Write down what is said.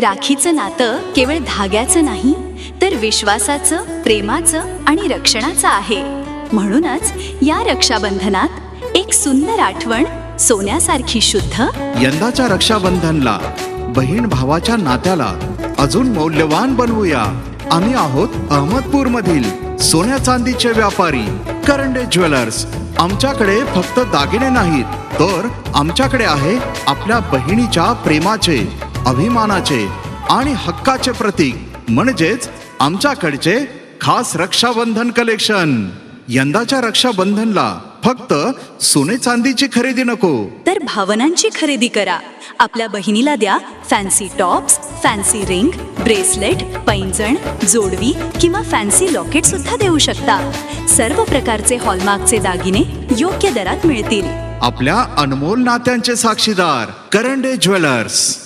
राखीचं नातं केवळ धाग्याचं नाही तर विश्वासाचं प्रेमाचं आणि रक्षणाचं आहे. म्हणूनच या रक्षाबंधनात एक सुंदर आठवण सोन्यासारखी शुद्ध. यंदाच्या रक्षाबंधनला बहीण भावाच्या नात्याला अजून मौल्यवान बनवूया. आम्ही आहोत अहमदपूर मधील सोन्या चांदीचे व्यापारी करंडे ज्वेलर्स. आमच्याकडे फक्त दागिने नाहीत तर आमच्याकडे आहे आपल्या बहिणीच्या प्रेमाचे. अभिमानाचे आणि हक्काचे प्रतीक म्हणजेच आमच्याकडचे खास रक्षाबंधन कलेक्शन. यंदाच्या रक्षाबंधनला फक्त सोने चांदीची खरेदी नको. तर भावनांची खरेदी करा. आपल्या बहिणीला द्या fancy tops fancy ring bracelet पैंजण जोडवी किंवा फॅन्सी लॉकेट सुद्धा देऊ शकता. सर्व प्रकारचे हॉलमार्कचे दागिने योग्य दरात मिळतील. आपल्या अनमोल नात्यांचे साक्षीदार करंडे ज्वेलर्स.